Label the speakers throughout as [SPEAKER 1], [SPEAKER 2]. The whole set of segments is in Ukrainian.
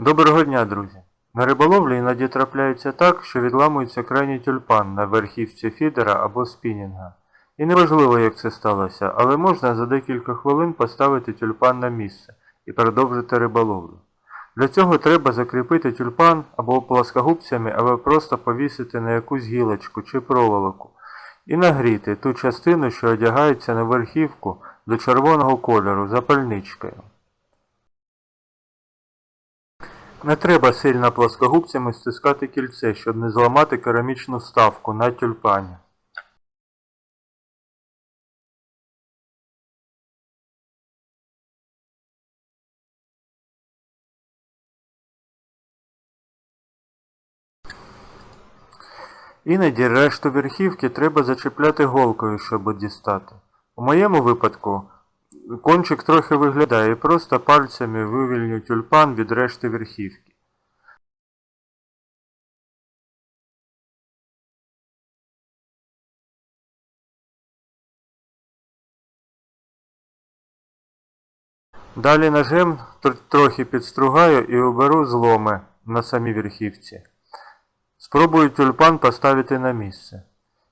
[SPEAKER 1] Доброго дня, друзі! На риболовлі іноді трапляється так, що відламується крайній тюльпан на верхівці фідера або спінінга. І неважливо, як це сталося, але можна за декілька хвилин поставити тюльпан на місце і продовжити риболовлю. Для цього треба закріпити тюльпан або пласкогубцями, або просто повісити на якусь гілочку чи проволоку і нагріти ту частину, що одягається на верхівку до червоного кольору запальничкою. Не треба сильно плоскогубцями стискати кільце, щоб не зламати керамічну вставку на тюльпані. Іноді решту верхівки треба зачепляти голкою, щоб дістати. У моєму випадку кончик трохи виглядає просто пальцями вивільню тюльпан від решти верхівки. Далі ножем трохи підстругаю і оберу зломи на самій верхівці. Спробую тюльпан поставити на місце.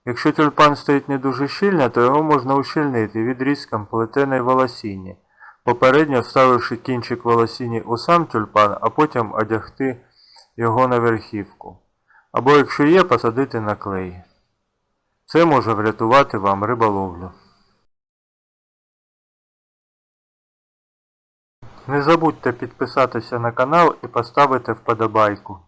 [SPEAKER 1] Якщо тюльпан стоїть не дуже щільно, то його можна ущільнити відрізком плетеної волосіння, попередньо вставивши кінчик волосіння у сам тюльпан, а потім одягти його на верхівку. Або якщо є, посадити на клей. Це може врятувати вам риболовлю. Не забудьте підписатися на канал і поставити вподобайку.